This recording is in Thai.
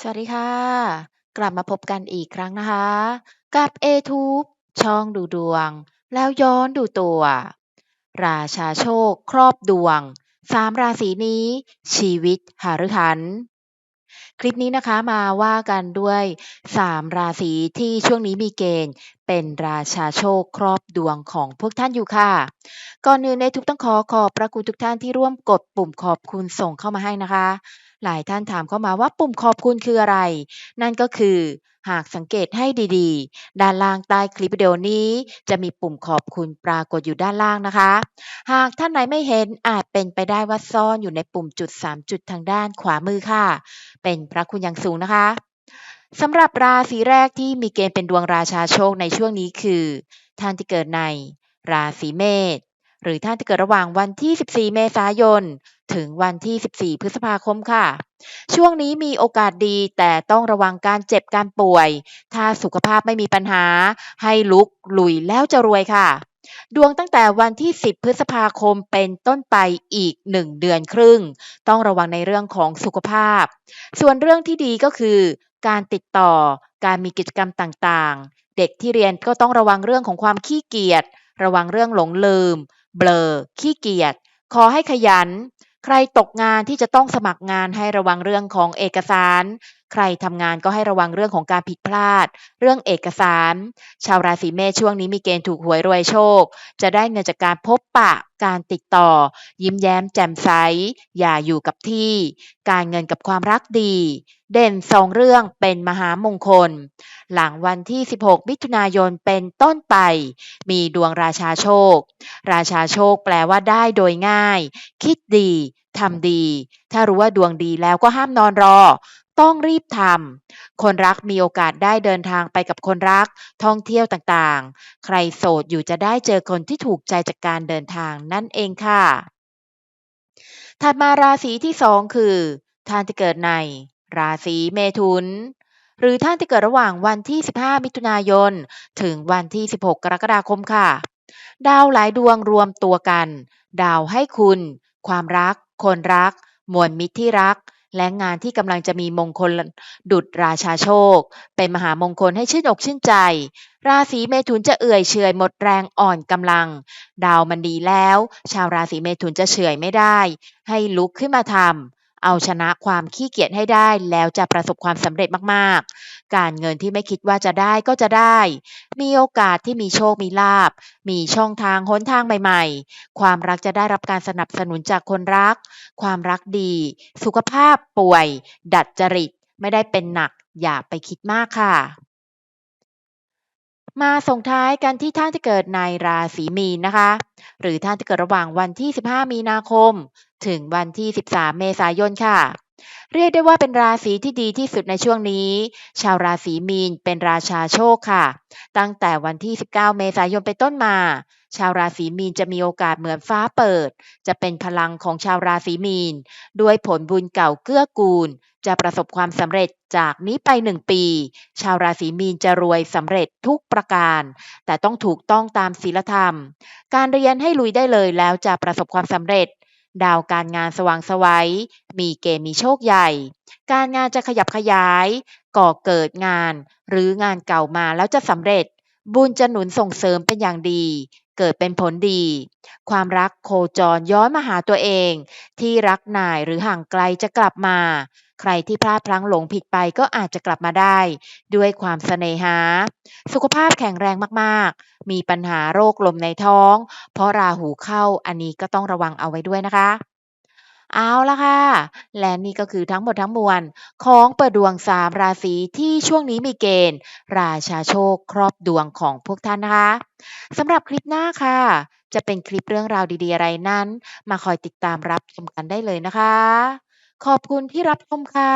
สวัสดีค่ะ กลับมาพบกันอีกครั้งนะคะ กับ A-Tube ช่องดูดวง แล้วย้อนดูตัว ราชาโชค ครอบดวง3ราศีนี้ ชีวิตหาฤหัน คลิปนี้นะคะมาว่ากันด้วย3ราศีที่ช่วงนี้มีเกณฑ์ เป็นราชาโชคครอบดวงของพวกท่านอยู่ค่ะ ก่อนอื่น A-Tube ต้องขอขอบพระคุณทุกท่านที่ร่วมกดปุ่มขอบคุณส่งเข้ามาให้นะคะ หลายท่านถามเข้ามาว่าปุ่มขอบคุณคืออะไร นั่นก็คือหากสังเกตให้ดีๆ ด้านล่างใต้คลิปวิดีโอนี้ จะมีปุ่มขอบคุณปรากฏอยู่ด้านล่างนะคะ หากท่านไหนไม่เห็นอาจเป็นไปได้ว่าซ่อนอยู่ในปุ่มจุด 3 จุดทางด้านขวามือค่ะ เป็นพระคุณอย่างสูงนะคะสำหรับราศีแรกที่มีเกณฑ์เป็นดวงราชาโชคในช่วงนี้คือ ท่านที่เกิดใน ราศีเมษ หรือท่านที่เกิดระหว่างวันที่ 14 เมษายน ถึงวันที่ 14 พฤษภาคมค่ะ ช่วงนี้มีโอกาสดีแต่ต้องระวังการเจ็บการป่วย ถ้าสุขภาพไม่มีปัญหา ให้ลุกลุยแล้วจะรวยค่ะ ดวงตั้งแต่วันที่ 10 พฤษภาคมเป็นต้นไปอีก 1 เดือนครึ่ง ต้องระวังในเรื่องของสุขภาพ ส่วนเรื่องที่ดีก็คือ การติดต่อ การมีกิจกรรมต่างๆ เด็กที่เรียนก็ต้องระวังเรื่องของความขี้เกียจระวังเรื่องหลงลืม เบลอ ขี้เกียจ ขอให้ขยัน ใครตกงานที่จะต้องสมัครงานให้ระวังเรื่องของเอกสาร ใครทำงานก็ให้ระวังเรื่องของการผิดพลาด เรื่องเอกสาร ชาวราศีเมษช่วงนี้มีเกณฑ์ถูกหวยรวยโชค จะได้เงินจากการพบปะการติดต่อ ยิ้มแย้มแจ่มใส อย่าอยู่กับที่ การเงินกับความรักดี เด่น2เรื่องเป็นมหามงคล หลังวันที่ 16 มิถุนายนเป็นต้นไป มีดวงราชาโชค ราชาโชคแปลว่าได้โดยง่าย คิดดีทำดี ถ้ารู้ว่าดวงดีแล้วก็ห้ามนอนรอ ต้องรีบทำ คนรักมีโอกาสได้เดินทางไปกับคนรัก ท่องเที่ยวต่างๆ ใครโสดอยู่จะได้เจอคนที่ถูกใจจากการเดินทางนั่นเองค่ะ ถัดมาราศีที่2คือ ท่านที่เกิดใน ราศีเมถุนหรือท่านที่เกิดระหว่างวันที่ 15 มิถุนายน ถึงวันที่ 16 กรกฎาคมค่ะ ดาวหลายดวงรวมตัวกัน ดาวให้คุณ ความรัก คนรัก มวลมิตรที่รัก และงานที่กำลังจะมีมงคลดุจราชาโชค เป็นมหามงคลให้ชื่นอกชื่นใจ ราศีเมถุนจะเอื่อยเฉยหมดแรงอ่อนกำลัง ดาวมันดีแล้ว ชาวราศีเมถุนจะเฉยไม่ได้ ให้ลุกขึ้นมาทำ เอาชนะความขี้เกียจให้ได้แล้วจะประสบความสำเร็จมากๆ การเงินที่ไม่คิดว่าจะได้ก็จะได้ มีโอกาสที่มีโชคมีลาบ มีช่องทางหนทางใหม่ ๆ ความรักจะได้รับการสนับสนุนจากคนรัก ความรักดี สุขภาพป่วย ดัดจริต ไม่ได้เป็นหนัก อย่าไปคิดมากค่ะ มาส่งท้ายกันที่ท่านที่เกิดในราศีมีนนะคะ หรือท่านที่เกิดระหว่างวันที่ 15 มีนาคม ถึงวันที่ 13 เมษายนค่ะ เรียกได้ว่าเป็นราศีที่ดีที่สุดในช่วงนี้ ชาวราศีมีนเป็นราชาโชคค่ะ ตั้งแต่วันที่ 19 เมษายนเป็นต้นมา ชาวราศีมีนจะมีโอกาสเหมือนฟ้าเปิด จะเป็นพลังของชาวราศีมีน ด้วยผลบุญเก่าเกื้อกูล จะประสบความสำเร็จจากนี้ไป1ปี ชาวราศีมีนจะรวยสำเร็จทุกประการ แต่ต้องถูกต้องตามศีลธรรม การเรียนให้ลุยได้เลยแล้วจะประสบความสำเร็จ ดาวการงานสว่างไสวมีเกณฑ์มีโชคใหญ่ การงานจะขยับขยาย ก่อเกิดงาน หรืองานเก่ามาแล้วจะสำเร็จ บุญจะหนุนส่งเสริมเป็นอย่างดี เกิดเป็นผลดี ความรักโคจรย้อนมาหาตัวเอง ที่รักนายหรือห่างไกลจะกลับมา ใครที่พลาดพลั้งหลงผิดไปก็อาจจะกลับมาได้ ด้วยความเสน่หา สุขภาพแข็งแรงมากๆ มีปัญหาโรคลมในท้อง เพราะราหูเข้าอันนี้ก็ต้องระวังเอาไว้ด้วยนะคะเอาละค่ะ และนี่ก็คือทั้งหมดทั้งมวล ของเปิดดวง3ราศีที่ช่วงนี้มีเกณฑ์ ราชาโชคครอบดวงของพวกท่านนะคะสำหรับคลิปหน้าค่ะ จะเป็นคลิปเรื่องราวดีๆอะไรนั้น มาคอยติดตามรับชมกันได้เลยนะคะ ขอบคุณที่รับชมค่ะ